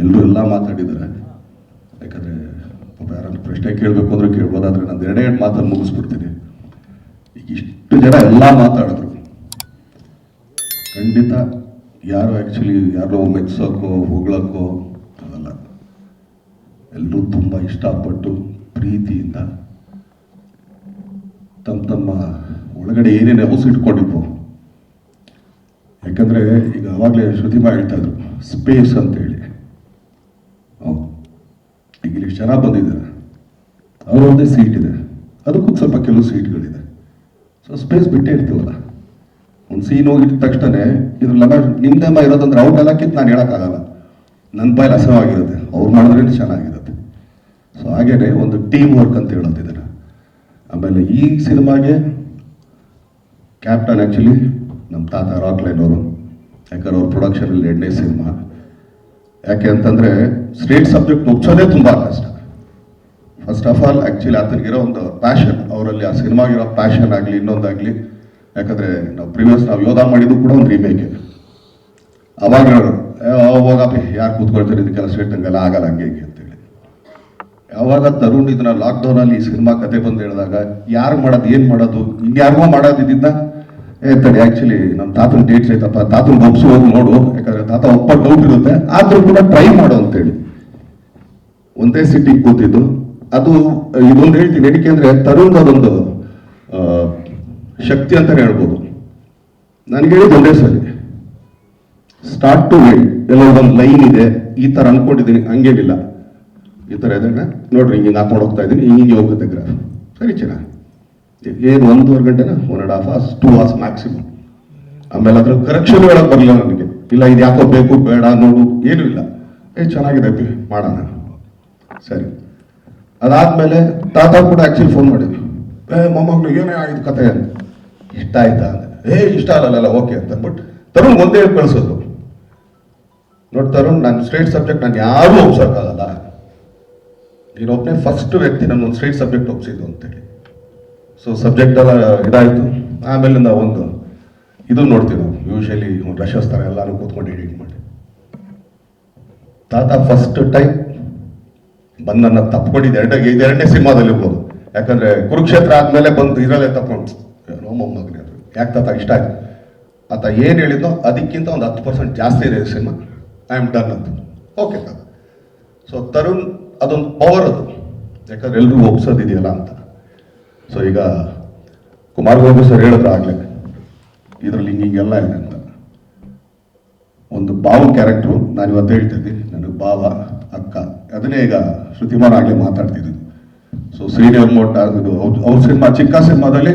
ಎಲ್ಲರೂ ಎಲ್ಲ ಮಾತಾಡಿದ್ದಾರೆ. ಯಾಕಂದರೆ ಪಾಪ ಯಾರನ್ನು ಪ್ರಶ್ನೆ ಕೇಳಬೇಕು ಅಂದರೆ ಕೇಳ್ಬೋದಾದ್ರೆ ನಾನು ಎರಡೇ ಎರಡು ಮಾತನ್ನು ಮುಗಿಸ್ಬಿಡ್ತೀನಿ. ಈಗ ಇಷ್ಟು ಜನ ಎಲ್ಲ ಮಾತಾಡಿದ್ರು. ಖಂಡಿತ ಯಾರು ಆ್ಯಕ್ಚುಲಿ ಯಾರೋ ಮೆಚ್ಚೋಕ್ಕೋ ಹೊಗಳಕ್ಕೋ ಅದಲ್ಲ ಎಲ್ಲರೂ ತುಂಬ ಇಷ್ಟಪಟ್ಟು ಪ್ರೀತಿಯಿಂದ ತಮ್ಮ ತಮ್ಮ ಒಳಗಡೆ ಏನೇನು ಹೌಸ್ ಇಟ್ಕೊಂಡಿದ್ವು ಯಾಕಂದರೆ ಈಗ ಆವಾಗಲೇ ಶ್ರುತಿಮಾ ಹೇಳ್ತಾ ಇದ್ರು ಸ್ಪೇಸ್ ಅಂತೇಳಿ. ಜನ ಬಂದಿದ್ದಾರೆ. ಅವರೊಂದೇ ಸೀಟ್ ಇದೆ. ಅದಕ್ಕೂ ಸ್ವಲ್ಪ ಕೆಲವು ಸೀಟ್ಗಳಿದೆ ಸೊ ಸ್ಪೇಸ್ ಬಿಟ್ಟೇ ಇರ್ತೀವಲ್ಲ. ಒಂದು ಸೀನ್ ಹೋಗಿದ ತಕ್ಷಣ ಇದ್ರಲ್ಲ ನಿಮ್ದೆಮ್ಮ ಇರೋದಂದ್ರೆ ಔಟ್ ಎಲ್ಲಕ್ಕಿಂತ ನಾನು ಹೇಳೋಕ್ಕಾಗಲ್ಲ. ನನ್ನ ಬಾಯಲ್ಲಿ ಅಸಹವಾಗಿರುತ್ತೆ ಅವ್ರು ಮಾಡಿದ್ರೆ ಚೆನ್ನಾಗಿರುತ್ತೆ. ಸೊ ಹಾಗೇನೆ ಒಂದು ಟೀಮ್ ವರ್ಕ್ ಅಂತ ಹೇಳೋದಿದ್ದಾರೆ ಆಮೇಲೆ ಈ ಸಿನಿಮಾಗೆ ಕ್ಯಾಪ್ಟನ್ ಆ್ಯಕ್ಚುಲಿ ನಮ್ಮ ತಾತ ರಾಕ್ ಲೈನ್ ಅವರು. ಯಾಕಂದ್ರೆ ಅವ್ರ ಪ್ರೊಡಕ್ಷನಲ್ಲಿ ಎರಡನೇ ಸಿನಿಮಾ. ಯಾಕೆ ಅಂತಂದರೆ ಸ್ಟೇಟ್ ಸಬ್ಜೆಕ್ಟ್ ಮುಚ್ಚೋದೇ ತುಂಬ ಕಷ್ಟ. ಫಸ್ಟ್ ಆಫ್ ಆಲ್ ಆ್ಯಕ್ಚುಲಿ ಆತನಿಗಿರೋ ಒಂದು ಪ್ಯಾಷನ್ ಅವರಲ್ಲಿ ಆ ಸಿನಿಮಾಗಿರೋ ಪ್ಯಾಷನ್ ಆಗಲಿ, ಇನ್ನೊಂದಾಗಲಿ, ಯಾಕಂದರೆ ನಾವು ಪ್ರಿವಿಯಸ್ ನಾವು ಯೋಧ ಮಾಡಿದ್ದು ಕೂಡ ಒಂದು ರೀಮೇಕೆ ಅವಾಗ ಹೋಗಪ್ಪ ಯಾರು ಕೂತ್ಕೊಳ್ತಾರೆ, ಇದಕ್ಕೆಲ್ಲ ಸ್ಟೇಟ್ ಹಂಗೆಲ್ಲ ಆಗಲ್ಲ, ಹಂಗೆ ಹಂಗೆ ಅಂತೇಳಿ. ಯಾವಾಗ ತರುಣ್ ಇದನ್ನ ಲಾಕ್ಡೌನಲ್ಲಿ ಈ ಸಿನಿಮಾ ಕತೆ ಬಂದು ಹೇಳಿದಾಗ, ಯಾರು ಮಾಡೋದು, ಏನು ಮಾಡೋದು, ಇನ್ಯಾರಿಗೋ ಮಾಡೋದಿದ್ದ ತಡಿ ಆ್ಯಕ್ಚುಲಿ ನಮ್ಮ ತಾತನ ಡೇಟ್ಸ್ ಐತಪ್ಪ ತಾತನ ಒಪ್ಸು ಹೋಗಿ ನೋಡು, ಯಾಕಂದ್ರೆ ತಾತ ಒಪ್ಪ ಡೌಟ್ ಇರುತ್ತೆ, ಆದರೂ ಕೂಡ ಟ್ರೈ ಮಾಡು ಅಂತೇಳಿ. ಒಂದೇ ಸಿಟಿಗೆ ಕೂತಿದ್ದು ಅದು ಇದೊಂದು ಹೇಳ್ತೀನಿ ಏನಕ್ಕೆ ಅಂದ್ರೆ ತರುಣ್ ಅದೊಂದು ಶಕ್ತಿ ಅಂತಲೇ ಹೇಳ್ಬೋದು. ನನಗೆ ಹೇಳಿದ್ದು ಒಂದೇ ಸರಿ. ಸ್ಟಾರ್ಟ್ ಟು ಎಂಡ್ ಎಲ್ಲ ಒಂದು ಲೈನ್ ಇದೆ. ಈ ತರ ಅನ್ಕೊಂಡಿದ್ದೀನಿ. ಹಂಗೇನಿಲ್ಲ ಈ ಥರ ಇದೆ ನೋಡ್ರಿ, ಹಿಂಗೆ ಹಾಕೊಂಡು ಹೋಗ್ತಾ ಇದ್ದೀನಿ. ಹಿಂಗೆ ಹೋಗುತ್ತೆ ಗ್ರಾಫ್. ಸರಿ ಚೆನ್ನಾಗಿ ಏನು ಒಂದೂವರೆ ಗಂಟೆನ? One and half hours two hours maximum ಆಮೇಲೆ ಅದ್ರ ಕರೆಕ್ಷನ್ ಹೇಳಕ್ ಬರಲಿಲ್ಲ ನನಗೆ. ಇಲ್ಲ ಇದು ಯಾಕೋ ಬೇಕು, ಬೇಡ, ನೋಡು, ಏನೂ ಇಲ್ಲ. ಏ, ಚೆನ್ನಾಗಿದೆ ಮಾಡೋಣ. ಸರಿ. ಅದಾದ್ಮೇಲೆ ತಾತ ಕೂಡ ಆಕ್ಚುಲಿ ಫೋನ್ ಮಾಡಿದ್ವಿ ಏ ಮೊಮ್ಮಗಳು ಏನೇ ಆಯ್ತು ಕತೆ ಅಂತ. ಇಷ್ಟ ಆಯ್ತಾ ಅಂದ್ರೆ ಏ ಇಷ್ಟ ಆಗಲ್ಲ ಓಕೆ ಅಂತ ಅಂದ್ಬಿಟ್ಟು ತರುಣ್ ಒಂದೇ ಕಳ್ಸೋದು. ನೋಡಿ ತರುಣ್ ನಾನು ಸ್ಟ್ರೇಟ್ ಸಬ್ಜೆಕ್ಟ್ ನಾನು ಯಾರೂ ಒಪ್ಸೋಕ್ಕಾಗಲ್ಲ. ನೀನೊಬ್ಬನೇ ಫಸ್ಟ್ ವ್ಯಕ್ತಿ ನನ್ನ ಒಂದು ಸ್ಟ್ರೇಟ್ ಸಬ್ಜೆಕ್ಟ್ ಒಪ್ಸಿದ್ದು ಅಂತೇಳಿ. ಸೊ ಸಬ್ಜೆಕ್ಟ್ ಎಲ್ಲ ಇದಾಯಿತು. ಆಮೇಲಿಂದ ಒಂದು ಇದು ನೋಡ್ತೀವಿ ನಾವು. ಯೂಶಲಿ ಒಂದು ಎಲ್ಲರೂ ಕೂತ್ಕೊಂಡು ಎಡಿಟ್ ಮಾಡಿ. ತಾತ ಫಸ್ಟ್ ಟೈಮ್ ಬಂದು ನನ್ನ ಎರಡೇ ಎರಡನೇ ಸಿನಿಮಾದಲ್ಲಿ ಇರ್ಬೋದು ಯಾಕಂದ್ರೆ ಕುರುಕ್ಷೇತ್ರ ಆದ್ಮೇಲೆ ಬಂದು ಇದರಲ್ಲೇ ತಪ್ಕೊಂಡು. ಏನೋ ಮೊಮ್ಮಗನೇ ಅದು. ಯಾಕೆ ತಾತ, ಇಷ್ಟ ಆಯ್ತು? ಆತ ಏನು ಹೇಳಿದ್ನೋ ಅದಕ್ಕಿಂತ ಒಂದು ಹತ್ತು ಪರ್ಸೆಂಟ್ ಜಾಸ್ತಿ ಇದೆ ಸಿನಿಮಾ. ಐ ಆಮ್ ಡನ್ ಅಂತ. ಓಕೆ ತಾತ. ಸೊ ತರುಣ್ ಅದೊಂದು ಪವರ್ ಅದು. ಯಾಕಂದ್ರೆ ಎಲ್ರಿಗೂ ಒಪ್ಸೋದಿದೆಯಲ್ಲ ಅಂತ. ಸೊ ಈಗ ಕುಮಾರ್ ಗೋಪು ಸರ್ ಹೇಳಿದ್ರು ಆಗಲೇ. ಇದರಲ್ಲಿ ಹಿಂಗೆ ಹಿಂಗೆಲ್ಲ ಇದೆ ಅಂತ. ಒಂದು ಬಾವು ಕ್ಯಾರೆಕ್ಟ್ರು ನಾನು ಇವತ್ತು ಹೇಳ್ತಿದ್ದೀನಿ. ನನಗೆ ಬಾವ ಅಕ್ಕ ಅದನ್ನೇ ಈಗ ಶ್ರುತಿಮಾನ್ ಆಗಲೇ ಮಾತಾಡ್ತಿದ್ದೀನಿ ಸೊ ಸೀನಿಯರ್ ಮೋಟ್ ಇದು ಅವ್ರ ಸಿನಿಮಾ, ಚಿಕ್ಕ ಸಿನಿಮಾದಲ್ಲಿ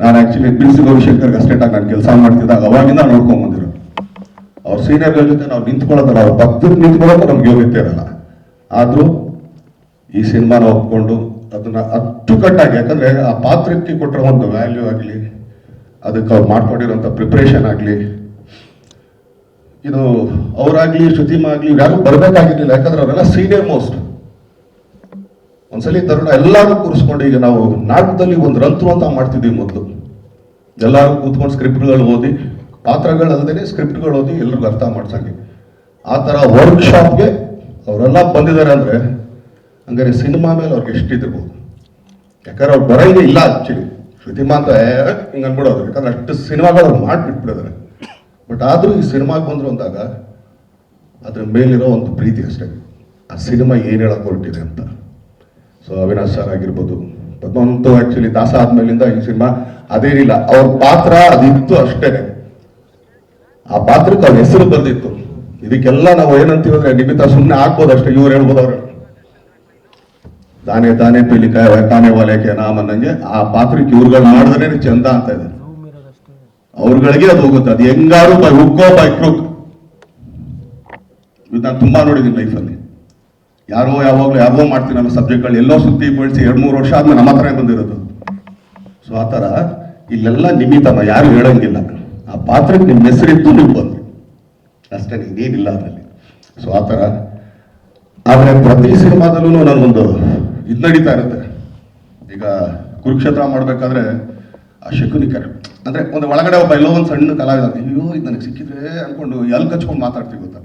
ನಾನು ಆ್ಯಕ್ಚುಲಿ ಬಿ ಸಿ ರವಿಶಂಕರ್ಗೆ ಆಗಿ ನಾನು ಕೆಲಸ ಮಾಡ್ತಿದ್ದಾಗ ಅವಾಗಿಂದ ನೋಡ್ಕೊಂಡ್ ಬಂದಿರೋ ಅವ್ರ ಸೀನಿಯರ್ಗಳ ಜೊತೆ ನಾವು ನಿಂತ್ಕೊಳ್ಳೋದಲ್ಲ, ಅವ್ರ ಭಕ್ತರು ನಿಂತ್ಕೊಳ್ಳೋಕೆ ನಮ್ಗೆ ಯೋಗ್ಯತೆ ಇರಲ್ಲ. ಆದರೂ ಈ ಸಿನಿಮಾನ ಒಪ್ಕೊಂಡು ಅದನ್ನ ಅಚ್ಚುಕಟ್ಟಾಗಿ, ಯಾಕಂದ್ರೆ ಆ ಪಾತ್ರಕ್ಕೆ ಕೊಟ್ಟಿರೋ ಒಂದು ವ್ಯಾಲ್ಯೂ ಆಗಲಿ, ಅದಕ್ಕೆ ಅವ್ರು ಮಾಡ್ಕೊಂಡಿರೋಂಥ ಪ್ರಿಪ್ರೇಷನ್ ಆಗಲಿ ಇದು ಅವರಾಗ್ಲಿ ಶ್ರುತಿಮ ಆಗ್ಲಿ ಯಾರು ಬರ್ಬೇಕಾಗಿರ್ಲಿಲ್ಲ. ಯಾಕಂದ್ರೆ ಅವರೆಲ್ಲ ಸೀನಿಯರ್ ಮೋಸ್ಟ್. ಒಂದ್ಸಲಿ ತರುಣ ಎಲ್ಲರೂ ಕೂರಿಸ್ಕೊಂಡು ಈಗ ನಾವು ನಾಟಕದಲ್ಲಿ ಒಂದು ರಂತು ಅಂತ ಮಾಡ್ತಿದ್ವಿ ಮೊದಲು. ಎಲ್ಲರೂ ಕೂತ್ಕೊಂಡು ಸ್ಕ್ರಿಪ್ಟ್ಗಳು ಓದಿ ಪಾತ್ರಗಳಲ್ಲದೇ ಸ್ಕ್ರಿಪ್ಟ್ಗಳು ಓದಿ ಎಲ್ರಿಗೂ ಅರ್ಥ ಮಾಡ್ಸಂಗೆ ಆ ಥರ ವರ್ಕ್ಶಾಪ್ಗೆ ಅವರೆಲ್ಲ ಬಂದಿದ್ದಾರೆ ಅಂದ್ರೆ ಹಂಗಾರೆ ಸಿನಿಮಾ ಮೇಲೆ ಅವ್ರಿಗೆ ಎಷ್ಟಿದಿರ್ಬೋದು ಯಾಕಂದ್ರೆ ಅವ್ರು ಬರೋದೇ ಇಲ್ಲ ಆ್ಯಕ್ಚುಲಿ ಶ್ರುತಿಮಾ ಅಂತ ಹಿಂಗೆ ಅನ್ಬಿಡೋದು. ಯಾಕಂದ್ರೆ ಅಷ್ಟು ಸಿನಿಮಾಗಳು ಮಾಡಿಬಿಟ್ಬಿಟ್ಟಿದ್ದಾರೆ. ಬಟ್ ಆದರೂ ಈ ಸಿನಿಮಾಗೆ ಬಂದರು ಅಂದಾಗ ಅದ್ರ ಮೇಲಿರೋ ಒಂದು ಪ್ರೀತಿ ಅಷ್ಟೇ. ಆ ಸಿನಿಮಾ ಏನು ಹೇಳಕ್ಕೆ ಹೊರಟಿದೆ ಅಂತ. ಸೊ ಅವಿನಾಶ್ ಸರ್ ಆಗಿರ್ಬೋದು ಪದ್ಮಂತು ಆ್ಯಕ್ಚುಲಿ ದಾಸ ಆದ್ಮೇಲಿಂದ ಈ ಸಿನಿಮಾ ಅದೇನಿಲ್ಲ ಅವ್ರ ಪಾತ್ರ ಅದಿತ್ತು ಅಷ್ಟೇ. ಆ ಪಾತ್ರಕ್ಕೆ ಅವ್ರ ಹೆಸರು ಬಂದಿತ್ತು. ಇದಕ್ಕೆಲ್ಲ ನಾವು ಏನಂತೀವಿ ಅಂದ್ರೆ ನಿಮಿತ್ತ ಸುಮ್ಮನೆ ಹಾಕ್ಬೋದು ಅಷ್ಟೇ. ಇವ್ರು ಹೇಳ್ಬೋದು ಅವ್ರು. ತಾನೇ ತಾನೇ ಪಿಲಿಕಾಯ, ತಾನೇ ಒಲೆಕೆ ನಾಮ ಅನ್ನಂಗೆ ಆ ಪಾತ್ರಕ್ಕೆ ಇವ್ರುಗಳು ಮಾಡಿದ್ರೆ ಚಂದ ಅಂತ ಇದೆ. ಅವ್ರಗಳಿಗೆ ಅದು ಹೋಗುತ್ತೆ. ಅದು ಹೆಂಗಾರು by hook or by crook ಇದು ನಾನು ತುಂಬಾ ನೋಡಿದ್ದೀನಿ ಲೈಫಲ್ಲಿ ಯಾರೋ ಯಾವಾಗಲೂ ಯಾವೋ ಮಾಡ್ತೀನಿ ಅನ್ನೋ ಸಬ್ಜೆಕ್ಟ್ಗಳು ಎಲ್ಲೋ ಸುತ್ತಿ ಬೆಳೆಸಿ ಎರಡು ಮೂರು ವರ್ಷ ಆದ್ಮೇಲೆ ನಮ್ಮ ಹತ್ರನೇ ಬಂದಿರೋದು. ಸೊ ಆ ಥರ ಇಲ್ಲೆಲ್ಲ ನಿಮಿತ್ತನ ಯಾರು ಹೇಳಂಗಿಲ್ಲ. ಆ ಪಾತ್ರಕ್ಕೆ ನಿಮ್ಮ ಹೆಸರಿತ್ತು, ನೀವು ಬಂದ್ರಿ. ಅಷ್ಟೇ, ನೀನಿಲ್ಲ ಅದರಲ್ಲಿ. ಸೊ ಆ ಥರ. ಆದರೆ ಪ್ರತಿ ಸಿನಿಮಾದಲ್ಲೂ ನನಗೊಂದು ಇದು ನಡೀತಾ ಇರುತ್ತೆ. ಈಗ ಕುರುಕ್ಷೇತ್ರ ಮಾಡಬೇಕಾದ್ರೆ ಆ ಶಕುನಿ ಕರೆ ಅಂದ್ರೆ ಒಂದು ಒಳಗಡೆ ಒಬ್ಬ ಎಲ್ಲೋ ಒಂದು ಸಣ್ಣ ಕಲಾವಿದ ಅಯ್ಯೋ, ಇದು ನನಗೆ ಸಿಕ್ಕಿದ್ರೆ ಅನ್ಕೊಂಡು ಎಲ್ಲಿ ಕಚ್ಕೊಂಡು ಮಾತಾಡ್ತೀವಿ ಗೊತ್ತಾ?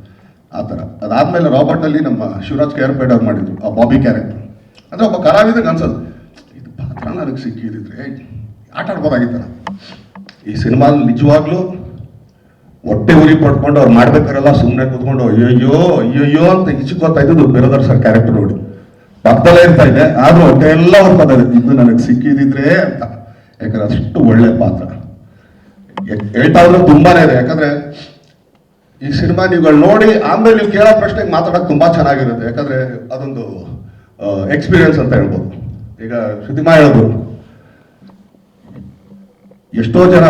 ಆ ಥರ. ಅದಾದಮೇಲೆ ರಾಬರ್ಟಲ್ಲಿ ನಮ್ಮ ಶಿವರಾಜ್ ಕೇರ್ಪೇಡ್ ಅವ್ರು ಮಾಡಿದ್ರು, ಆ ಬಾಬಿ ಕ್ಯಾರೆಕ್ಟರ್ ಅಂದರೆ ಒಬ್ಬ ಕಲಾವಿದಂಗೆ ಅನ್ಸೋದು, ಇದು ಪಾತ್ರ ನನಗೆ ಸಿಕ್ಕಿದ್ರೆ ಆಟ ಆಡ್ಬೋದಾಗಿತ್ತಲ್ಲ. ಈ ಸಿನಿಮಾದಲ್ಲಿ ನಿಜವಾಗ್ಲೂ ಹೊಟ್ಟೆ ಉರಿ ಪಡ್ಕೊಂಡು ಅವ್ರು ಮಾಡ್ಬೇಕಾರೆಲ್ಲ ಸುಮ್ಮನೆ ಕೂತ್ಕೊಂಡು, ಅಯ್ಯಯ್ಯೋ ಅಯ್ಯಯ್ಯೋ ಅಂತ ಇಚ್ಚಿಕೋತಾ ಇದ್ದು ಬಿರದರ್ ಸರ್ ಕ್ಯಾರೆಕ್ಟರ್ ನೋಡಿ. ಪಕ್ಕದಲ್ಲೇ ಇರ್ತಾ ಇದೆ, ಆದ್ರೂ ಹೊಟ್ಟೆ ಎಲ್ಲ ಹೊರ್ಕೋತಾ ಇದೆ ನನಗೆ ಸಿಕ್ಕಿದಿದ್ರೆ ಅಂತ. ಯಾಕಂದ್ರೆ ಅಷ್ಟು ಒಳ್ಳೆ ಪಾತ್ರ. ಹೇಳ್ತಾ ಇದ್ರೆ ತುಂಬಾನೇ ಇದೆ. ಯಾಕಂದ್ರೆ ಈ ಸಿನಿಮಾ ನೀವುಗಳು ನೋಡಿ ಆಮೇಲೆ ನೀವು ಕೇಳೋ ಪ್ರಶ್ನೆಗೆ ಮಾತಾಡೋಕೆ ತುಂಬಾ ಚೆನ್ನಾಗಿರುತ್ತೆ. ಯಾಕಂದ್ರೆ ಅದೊಂದು ಎಕ್ಸ್ಪೀರಿಯನ್ಸ್ ಅಂತ ಹೇಳ್ಬೋದು. ಈಗ ಸುದ್ದಿಮಾ ಹೇಳಿದ್ರು ಎಷ್ಟೋ ಜನ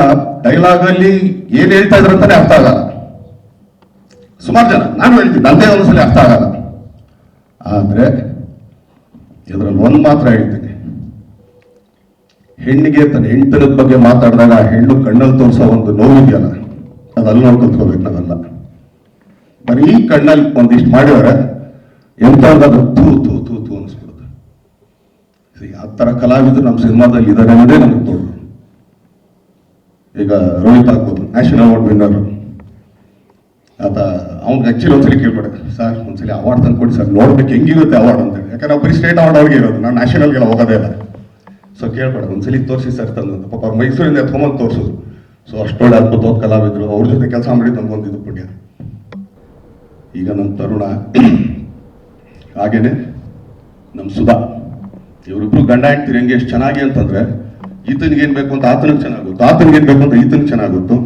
ಡೈಲಾಗ್ ಅಲ್ಲಿ ಏನ್ ಹೇಳ್ತಾ ಇದ್ರು ಅಂತಾನೆ ಅರ್ಥ ಆಗಲ್ಲ. ಸುಮಾರು ಜನ, ನಾನು ಹೇಳ್ತೀನಿ, ನಂದೇ ಒಂದ್ಸಲಿ ಅರ್ಥ ಆಗಲ್ಲ. ಆದ್ರೆ ಇದ್ರಲ್ಲಿ ಒಂದ್ ಮಾತ್ರ ಹೇಳ್ತೀನಿ. ಹೆಣ್ಣಿಗೆ ತನ್ನ ಹೆಂಡತನದ ಬಗ್ಗೆ ಮಾತಾಡಿದಾಗ ಆ ಹೆಣ್ಣು ಕಣ್ಣಲ್ಲಿ ತೋರಿಸೋ ಒಂದು ನೋವಿದೆಯಲ್ಲ ಅದೆಲ್ಲ ನೋಡ್ಕೊತ್ಕೋಬೇಕು ನಾವೆಲ್ಲ. ಬರೀ ಕಣ್ಣಲ್ಲಿ ಒಂದಿಷ್ಟು ಮಾಡಿದರೆ ಎಂತ ತೂ ತೂ ತೂ ತೂ ಅನಿಸ್ಬಿಡುತ್ತೆ. ಆ ಥರ ಕಲಾವಿದರು ನಮ್ಮ ಸಿನಿಮಾದಲ್ಲಿ ಇದ್ದಾರೆ ಅನ್ನೋದೇ ನಮಗೆ ತೋಳು ಈಗ ರೋಹಿತ್ ಆಗ್ಬೋದು ನ್ಯಾಷನಲ್ ಅವಾರ್ಡ್ ವಿನ್ನರ್. ಆತ, ಅವ್ನಿಗೆ ಆಕ್ಚುಲಿ ಒಂದ್ಸಲಿ ಕೇಳ್ಬೇಡ. ಸರ್, ಒಂದ್ಸಲಿ ಅವಾರ್ಡ್ ತಂದು ಕೊಡಿ ಸರ್, ನೋಡ್ಬೇಕು ಹೆಂಗಿರುತ್ತೆ ಅವಾರ್ಡ್ ಅಂತ. ಯಾಕಂದ್ರೆ ಬರೀ ಸ್ಟೇಟ್ ಅವಾರ್ಡ್ ಅವ್ರಿಗೆ ಇರೋದು ನಾವು ನ್ಯಾಷನಲ್ಗೆಲ್ಲ ಹೋಗೋದೇ ಇಲ್ಲ. ಸೊ ಕೇಳ್ಬೇಡ, ಒಂದ್ಸಲಿ ತೋರಿಸಿ ಸರ್ ತಂದು. ಪಾಪ ಅವ್ರು ಮೈಸೂರಿಂದ ಎತ್ಕೊಂಬಂದು ತೋರಿಸೋದು ಸೊ ಅಷ್ಟೊಳ್ಳೆ ಅದ್ಭುತವಾದ ಕಲಾವಿದರು. ಅವ್ರ ಜೊತೆ ಕೆಲಸ ಮಾಡಿ ನಮ್ಗೊಂದಿದ್ದು ಪುಣ್ಯ. ಈಗ ನಮ್ಮ ತರುಣ, ಹಾಗೇನೆ ನಮ್ಮ ಸುಧಾ. ಇವರಿಬ್ರು ಗಂಡ ಹೆಂಡ್ತೀರಿ ಹೆಂಗೆ ಎಷ್ಟು ಚೆನ್ನಾಗಿ ಅಂತಂದ್ರೆ, ಈತನಿಗೆ ಏನ್ ಬೇಕು ಅಂತ ಆತನಿಗೆ ಚೆನ್ನಾಗುತ್ತೆ ಆತನಿಗೆ ಏನ್ ಬೇಕು ಅಂತ ಈತನಿಗೆ ಚೆನ್ನಾಗುತ್ತೋ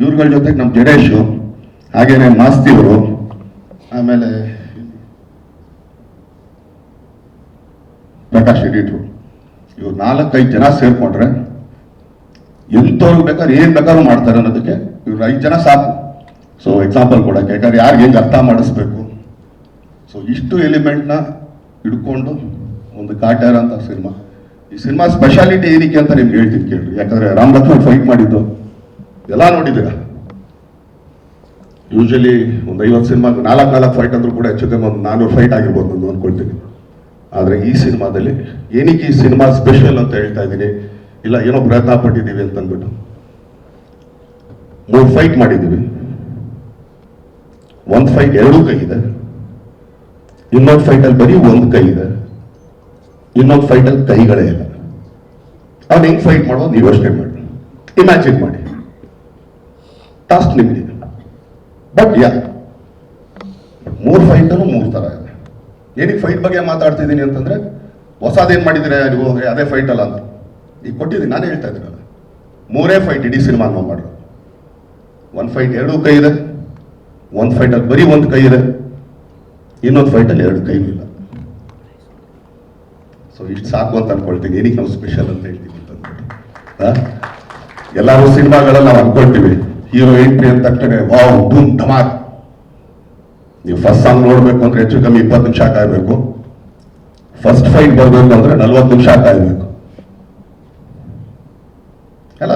ಇವ್ರುಗಳ ಜೊತೆಗೆ ನಮ್ಮ ಜಡೇಶು, ಹಾಗೇನೆ ಮಾಸ್ತಿ ಅವರು. ಆಮೇಲೆ ಪ್ರಕಾಶ್, ಎಡಿಟ್ರು. ಇವ್ರು ನಾಲ್ಕೈದು ಜನ ಸೇರ್ಕೊಂಡ್ರೆ ಎಂಥವ್ರಿಗೆ ಬೇಕಾದ್ರೆ ಏನ್ ಬೇಕಾದ್ರೂ ಮಾಡ್ತಾರೆ ಅನ್ನೋದಕ್ಕೆ ಇವ್ರು ಐದು ಜನ ಸಾಕು. ಸೊ ಎಕ್ಸಾಂಪಲ್ ಕೊಡಕ್ಕೆ. ಯಾಕಂದ್ರೆ ಯಾರಿಗೆ ಹೆಂಗೆ ಅರ್ಥ ಮಾಡಿಸ್ಬೇಕು? ಸೊ ಇಷ್ಟು ಎಲಿಮೆಂಟ್ನ ಹಿಡ್ಕೊಂಡು ಒಂದು ಕಾಟ್ಯಾರ ಅಂತ ಸಿನಿಮಾ. ಈ ಸಿನಿಮಾ ಸ್ಪೆಷಾಲಿಟಿ ಏನಕ್ಕೆ ಅಂತ ನಿಮ್ಗೆ ಹೇಳ್ತೀನಿ ಕೇಳಿ ಯಾಕಂದ್ರೆ ರಾಮ್ ಲಕ್ಷ್ಮಣ್ ಫೈಟ್ ಮಾಡಿದ್ದು. ಎಲ್ಲ ನೋಡಿದ್ದೀರಾ? ಯೂಶಲಿ ಒಂದು ಐವತ್ತು ಸಿನಿಮಾ ನಾಲ್ಕು ನಾಲ್ಕು ಫೈಟ್ ಅಂದ್ರೂ ಕೂಡ ಹೆಚ್ಚು ಕಮ್ಮಿ ಒಂದು ನಾನ್ನೂರು ಫೈಟ್ ಆಗಿರ್ಬೋದು ಅಂತ ಅನ್ಕೊಳ್ತೀನಿ. ಆದರೆ ಈ ಸಿನಿಮಾದಲ್ಲಿ ಏನಕ್ಕೆ ಈ ಸಿನಿಮಾ ಸ್ಪೆಷಲ್ ಅಂತ ಹೇಳ್ತಾ ಇದ್ದೀನಿ? ಇಲ್ಲ, ಏನೋ ಪ್ರಯತ್ನ ಪಟ್ಟಿದ್ದೀವಿ ಅಂತ ಅಂದ್ಬಿಟ್ಟು. ಮೂರು ಫೈಟ್ ಮಾಡಿದ್ದೀವಿ. ಒಂದು ಫೈಟ್ ಎರಡೂ ಕೈ ಇದೆ ಇನ್ನೊಂದು ಫೈಟಲ್ಲಿ ಬರೀ ಒಂದು ಕೈ ಇದೆ ಇನ್ನೊಂದು ಫೈಟಲ್ಲಿ ಕೈಗಳೇ ಇಲ್ಲ. ಅವ್ನು ಹೆಂಗೆ ಫೈಟ್ ಮಾಡೋದು ನೀವು ಯೋಚನೆ ಮಾಡಿ. ಇಮ್ಯಾಜಿನ್ ಮಾಡಿ. ಟಾಸ್ಕ್ ನಿಮಗೆ. ಬಟ್ ಯಾ ಮೂರು ಫೈಟಲ್ಲೂ ಮೂರು ಥರ ಇದೆ. ಏನಕ್ಕೆ ಫೈಟ್ ಬಗ್ಗೆ ಮಾತಾಡ್ತಿದ್ದೀನಿ ಅಂತಂದರೆ, ಹೊಸದೇನು ಮಾಡಿದ್ರೆ ನೀವು ಅದೇ ಫೈಟ್ ಅಲ್ಲ ಅಂತ. ಈಗ ಕೊಟ್ಟಿದ್ದೀನಿ ನಾನು ಹೇಳ್ತಾ ಇದ್ದೀನಲ್ಲ ಮೂರೇ ಫೈಟ್ ಇಡೀ ಸಿನಿಮಾ ನಾವು ಮಾಡೋದು ಒಂದು ಫೈಟ್ ಎರಡು ಕೈ ಇದೆ, ಒಂದು ಫೈಟಲ್ಲಿ ಬರೀ ಒಂದು ಕೈ ಇದೆ, ಇನ್ನೊಂದು ಫೈಟಲ್ಲಿ ಎರಡು ಕೈ ಇಲ್ಲ. ಸೊ ಇಷ್ಟು ಸಾಕು ಅಂತ ಅನ್ಕೊಳ್ತೀನಿ. ಏನಕ್ಕೆ ನಾವು ಸ್ಪೆಷಲ್ ಅಂತ ಹೇಳ್ತೀನಿ ಅಂತ? ಎಲ್ಲರೂ ಸಿನಿಮಾಗಳಲ್ಲಿ ನಾವು ಅನ್ಕೊಳ್ತೀವಿ ಹೀರೋ ಎಂಟ್ರಿ ಅಂತ ತಕ್ಷಣ ವಾವ್, ಧೂಮ್, ಧಮಾಕ್. ನೀವು ಫಸ್ಟ್ ಸಾಂಗ್ ನೋಡಬೇಕು ಅಂದ್ರೆ ಹೆಚ್ಚು ಕಮ್ಮಿ ಇಪ್ಪತ್ತು ನಿಮಿಷ ಕಾಯ್ಬೇಕು ಫಸ್ಟ್ ಫೈಟ್ ಬರಬೇಕು ಅಂದ್ರೆ ನಲ್ವತ್ತು ನಿಮಿಷ ಕಾಯ್ಬೇಕು ಅಲ್ಲ,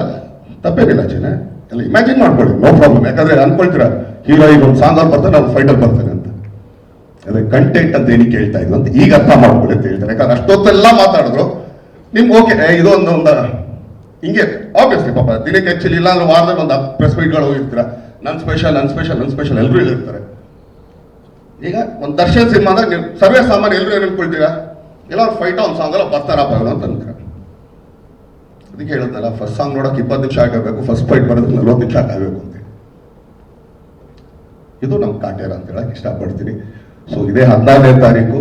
ತಪ್ಪೇನಿಲ್ಲ ಜನ ಎಲ್ಲ ಇಮ್ಯಾಜಿನ್ ಮಾಡ್ಕೊಳ್ಳಿ ನೋ ಪ್ರಾಬ್ಲಮ್ ಯಾಕಂದ್ರೆ ಅನ್ಕೊಳ್ತೀರಾ ಹೀರೋ ಈಗ ಒಂದು ಸಾಂಗ್ ಅಲ್ಲಿ ಬರ್ತಾನೆ ಅವ್ರು ಫೈಟಲ್ಲಿ ಬರ್ತಾನೆ ಅಂತ. ಅದೇ ಕಂಟೆಂಟ್ ಅಂತ ಏನಕ್ಕೆ ಹೇಳ್ತಾ ಇದ್ರು ಅಂತ ಈಗ ಅರ್ಥ ಮಾಡ್ಕೊಳ್ಳಿ ಅಂತ ಹೇಳ್ತಾರೆ. ಯಾಕಂದ್ರೆ ಅಷ್ಟೊತ್ತೆಲ್ಲ ಮಾತಾಡಿದ್ರು. ನಿಮ್ಗೆ ಓಕೆ ಇದೊಂದು ಒಂದು, ಹಿಂಗೆ ಆಬ್ವಿಯಸ್ಲಿ ಪಾಪ, ದಿನಕ್ಕೆ ಆಕ್ಚುಲಿ ಇಲ್ಲ ಅಂದ್ರೆ ವಾರದಲ್ಲಿ ಒಂದು ಪ್ರೆಸ್ ಮೀಟ್ಗಳು ಹೋಗಿರ್ತೀರ. ನನ್ ಸ್ಪೆಷಲ್ ನನ್ ಸ್ಪೆಷಲ್ ನನ್ ಸ್ಪೆಷಲ್ ಎಲ್ಲರೂ ಹೇಳಿರ್ತಾರೆ ಈಗ ಒಂದು ದರ್ಶನ್ ಸಿನಿಮಾ ಅಂದ್ರೆ ನೀವು ಸರ್ವೇ ಸಾಮಾನ್ಯ ಎಲ್ಲರೂ ಏನು ಅನ್ಕೊಳ್ತೀರಾ? ಎಲ್ಲ ಒಂದು ಫೈಟ್ ಆನ್ ಸಾಂಗ್ ಎಲ್ಲ ಬರ್ತಾರಪ್ಪ ಬಗ್ಗೆ ಅಂತ ಅಂದ್ರೆ ಅದಕ್ಕೆ ಹೇಳುತ್ತಲ್ಲ ಫಸ್ಟ್ ಸಾಂಗ್ ನೋಡೋಕೆ ಇಪ್ಪತ್ತು ನಿಮಿಷ ಆಗಬೇಕು ಫಸ್ಟ್ ಫೈಟ್ ಬರೋದಕ್ಕೆ ನಲ್ವತ್ತು ನಿಮಿಷ ಆಗಬೇಕು ಅಂತ ಇದು ನಮ್ಮ ಕಾಟೇರ ಅಂತ ಹೇಳಕ್ ಇಷ್ಟಪಡ್ತೀನಿ. ಸೊ ಇದೇ ಹದಿನಾರನೇ ತಾರೀಕು,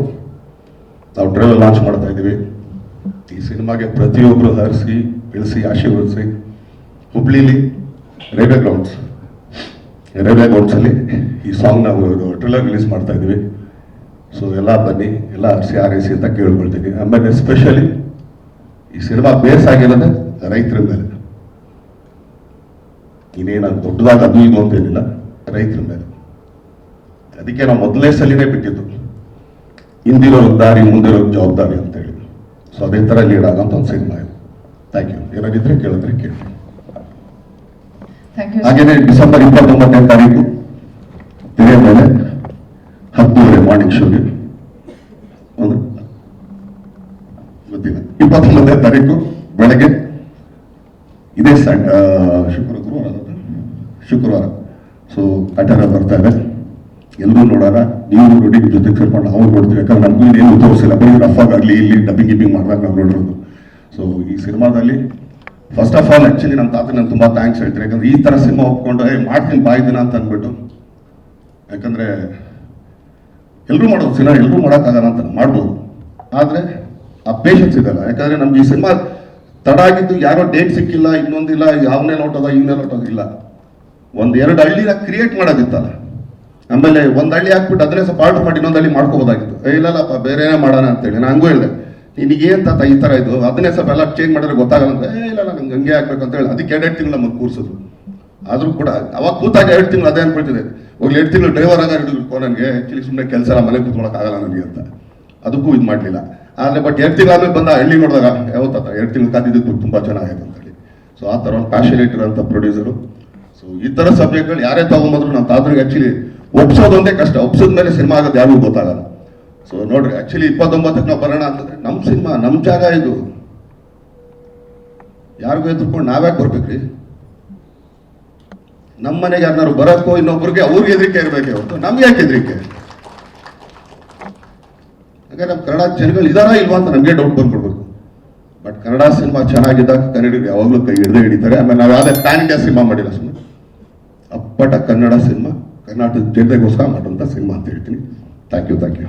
ನಾವು ಟ್ರೈಲರ್ ಲಾಂಚ್ ಮಾಡ್ತಾ ಇದ್ದೀವಿ. ಈ ಸಿನಿಮಾಗೆ ಪ್ರತಿಯೊಬ್ಬರು ಹರಿಸಿ, ಬೆಳೆಸಿ, ಆಶೀರ್ವದಿಸಿ, ಹುಬ್ಳಿಲಿ, ರೈಲ್ವೆ ಗ್ರೌಂಡ್ಸ್ ರೈಲ್ವೆ ಗ್ರೌಂಡ್ಸಲ್ಲಿ ಈ ಸಾಂಗ್ ನಾವು ಟ್ರೈಲರ್ ರಿಲೀಸ್ ಮಾಡ್ತಾ ಇದ್ದೀವಿ. ಸೊ ಎಲ್ಲ ಬನ್ನಿ, ಎಲ್ಲ ಹರಿಸಿ ಆರೈಸಿ ಅಂತ ಕೇಳ್ಕೊಳ್ತೀನಿ. ಆಮೇಲೆ ಎಸ್ಪೆಷಲಿ ಈ ಸಿನಿಮಾ ಬೇಸ್ ಆಗಿರೋದೆ ರೈತರ ಮೇಲೆ. ಇನ್ನೇನು ದೊಡ್ಡದಾಗ ಅದು ಇದು ಅಂತೇನಿಲ್ಲ ರೈತರ ಮೇಲೆ. ಅದಕ್ಕೆ ನಾವು ಮೊದಲನೇ ಸಲಿನೇ ಬಿಟ್ಟಿದ್ದು. ಹಿಂದಿರೋ ದಾರಿ, ಮುಂದಿರೋ ಜವಾಬ್ದಾರಿ ಅಂತ ಹೇಳಿದ್ರು ಸೊ ಅದೇ ಥರ ಲೀಡ್ ಆಗೋಂಥ ಒಂದು ಸಿನಿಮಾ ಇದು. ಥ್ಯಾಂಕ್ ಯು ಏನಾದಿದ್ರೆ ಕೇಳಿದ್ರೆ ಕೇಳಿ ಹಾಗೇನೆ ಡಿಸೆಂಬರ್ ಇಪ್ಪತ್ತೊಂಬತ್ತನೇ ತಾರೀಕು ಇದೇ ಮೇಲೆ ಹತ್ತೂವರೆ ಮಾರ್ನಿಂಗ್ ಶೋಗೆ ಗೊತ್ತಿಲ್ಲ. ಇಪ್ಪತ್ತೊಂಬತ್ತನೇ ತಾರೀಕು ಬೆಳಗ್ಗೆ, ಇದೇ ಸಂ ಶುಕ್ರ ಗುರುವಾರ ಶುಕ್ರವಾರ. ಸೊ ಅಟರ ಬರ್ತಾ ಇದೆ. ಎಲ್ಲರೂ ನೋಡೋಣ. ನೀವು ನೋಡಿ ಜೊತೆಗೆ ಜೊತೆ ಸೇರ್ಕೊಂಡು ನಾವು ನೋಡ್ತೀವಿ. ಯಾಕಂದ್ರೆ ನಮಗೂ ಏನು ತೋರಿಸಿಲ್ಲ ಬರೀ ರಫ್ ಆಗಲಿ, ಇಲ್ಲಿ ಡಬ್ಬಿಂಗ್ ಗಿಬ್ಬಿಂಗ್ ಮಾಡಿದಾಗ ನಾವು ನೋಡಿರೋದು. ಸೊ ಈ ಸಿನಿಮಾದಲ್ಲಿ ಫಸ್ಟ್ ಆಫ್ ಆಲ್ ಆ್ಯಕ್ಚುಲಿ ನಮ್ಮ ತಾತ ನಾನು ತುಂಬ ಥ್ಯಾಂಕ್ಸ್ ಹೇಳ್ತೀನಿ ಯಾಕಂದ್ರೆ ಈ ಥರ ಸಿನಿಮಾ ಒಪ್ಕೊಂಡು, ಏ, ಮಾಡ್ತೀನಿ ಬಾಯ್ದಿನ ಅಂತ ಅಂದ್ಬಿಟ್ಟು. ಯಾಕಂದ್ರೆ ಎಲ್ಲರೂ ಮಾಡೋದು ಸಿನಿಮಾ ಎಲ್ಲರೂ ಮಾಡೋಕ್ಕಾಗಲ್ಲ ಅಂತ ಮಾಡ್ಬೋದು. ಆದರೆ ಆ ಪೇಷನ್ಸ್ ಇದೆಲ್ಲ. ಯಾಕಂದ್ರೆ ನಮ್ಗೆ ಈ ಸಿನಿಮಾ ತಡ ಆಗಿದ್ದು ಯಾರೋ ಡೇಟ್ ಸಿಕ್ಕಿಲ್ಲ, ಇನ್ನೊಂದಿಲ್ಲ, ಯಾವನೇ ನೋಟೋದ ಇವನೇ ನೋಟೋದ ಇಲ್ಲ. ಒಂದು ಎರಡು ಹಳ್ಳಿನ ಕ್ರಿಯೇಟ್ ಮಾಡೋದಿತ್ತಲ್ಲ. ಆಮೇಲೆ ಒಂದು ಹಳ್ಳಿ ಹಾಕ್ಬಿಟ್ಟು ಅದನ್ನೇ ಸ್ವಲ್ಪ ಆರ್ಡರ್ ಮಾಡಿ, ಇನ್ನೊಂದು ಹಳ್ಳಿ ಮಾಡ್ಕೋಬೋದಾಗಿತ್ತು. ಇಲ್ಲಲ್ಲಪ್ಪ ಬೇರೆನೇ ಮಾಡೋಣ ಅಂತೇಳಿ. ನಾನು ಹಂಗೂ ಹೇಳಿದೆ. ನಿನಗೆ ಏನ್ ತಾತ ಈ ಥರ ಇದು? ಅದನ್ನೇ ಸ್ವಲ್ಪ ಎಲ್ಲ ಚೇಂಜ್ ಮಾಡಿದ್ರೆ ಗೊತ್ತಾಗಲ್ಲ. ಏ, ಇಲ್ಲ ನಂಗೆ ಹಂಗೆ ಆಗ್ಬೇಕು ಅಂತ ಹೇಳಿ ಅದಕ್ಕೆ ಎರಡು ತಿಂಗಳು ನಮಗೆ ಕೂರಿಸಿದ್ರು. ಆದರೂ ಕೂಡ ಅವಾಗ ಕೂತಾಗ ಎರಡು ತಿಂಗಳು ಅದೇ ಅನ್ಕೊಳ್ತಿದೆ. ಹೋಗ್ಲಿ, ಎರಡು ತಿಂಗಳು ಡ್ರೈವರ್ ಆಗ ಹಿಡಿದು ನನಗೆ. ಆ್ಯಕ್ಚುಲಿ ಸುಮ್ಮನೆ ಕೆಲಸ ಎಲ್ಲ ಮನೆ ಆಗಲ್ಲ ನನಗೆ ಅಂತ. ಅದಕ್ಕೂ ಇದು ಮಾಡಲಿಲ್ಲ. ಆದರೆ ಬಟ್ ಎರಡು ತಿಂಗಳು ಆದ್ಮೇಲೆ ಬಂದ ಹಳ್ಳಿ ನೋಡಿದಾಗ, ಯಾವತ್ತ ಎರಡು ತಿಂಗಳು ಕಾದಿದ್ದಕ್ಕೂ ತುಂಬ ಚೆನ್ನಾಗಿದೆ ಅಂತ ಹೇಳಿ. ಸೊ ಆ ಥರ ಒಂದು ಪ್ಯಾಷನೇಟ್ ಅಂತ ಪ್ರೊಡ್ಯೂಸರು ಸೊ ಈ ಥರ ಸಬ್ಜೆಕ್ಟ್ಗಳು ಯಾರೇ ತಗೊಂಬಂದ್ರು ನಮ್ಮ ತಾತ್ರಿಗೆ ಆ್ಯಕ್ಚುಲಿ ಒಪ್ಸೋದೊಂದೇ ಕಷ್ಟ. ಒಪ್ಸೋದ ಮೇಲೆ ಸಿನಿಮಾ ಆಗೋದು ಯಾರಿಗೂ ಗೊತ್ತಾಗಲ್ಲ. ಸೊ ನೋಡ್ರಿ ಆಕ್ಚುಲಿ ಇಪ್ಪತ್ತೊಂಬತ್ತಕ್ಕೆ ನಾವು ಬರೋಣ ಅಂತಂದ್ರೆ ನಮ್ಮ ಸಿನಿಮಾ ನಮ್ಮ ಜಾಗ ಇದು. ಯಾರಿಗೂ ಎದ್ರುಕೊಂಡು ನಾವ್ಯಾಕೆ ಬರ್ಬೇಕ್ರಿ? ನಮ್ಮ ಮನೆಗೆ ಯಾರನ್ನಾರು ಬರೋಕ್ಕೋ ಇನ್ನೊಬ್ರಿಗೆ ಅವ್ರಿಗೆ ಹೆದರಿಕೆ ಇರಬೇಕೆ ಹೊರತು ನಮ್ಗೆ ಯಾಕೆ ಹೆದರಿಕೆ ಹಾಗೆ ನಮ್ಮ ಕನ್ನಡ ಜನಗಳು ಇದಾರಾ ಇಲ್ವಾ ಅಂತ ನಮಗೆ ಡೌಟ್ ಬಂದ್ಬಿಡ್ಬೇಕು. ಬಟ್ ಕನ್ನಡ ಸಿನಿಮಾ ಚೆನ್ನಾಗಿದ್ದಾಗ ಕನ್ನಡಿಗರು ಯಾವಾಗಲೂ ಕೈ ಹಿಡಿದೇ ಹಿಡಿತಾರೆ. ಆಮೇಲೆ ನಾವು ಯಾವುದೇ ಪ್ಯಾನ್ ಇಂಡಿಯಾ ಸಿನಿಮಾ ಮಾಡಿಲ್ಲ ಸುಮ್ಮನೆ ಅಪ್ಪಟ ಕನ್ನಡ ಸಿನಿಮಾ, ಕರ್ನಾಟಕದ ಜನತೆಗೋಸ್ಕರ ಮಾಡುವಂಥ ಸಿನಿಮಾ ಅಂತ ಹೇಳ್ತೀನಿ. Thank you thank you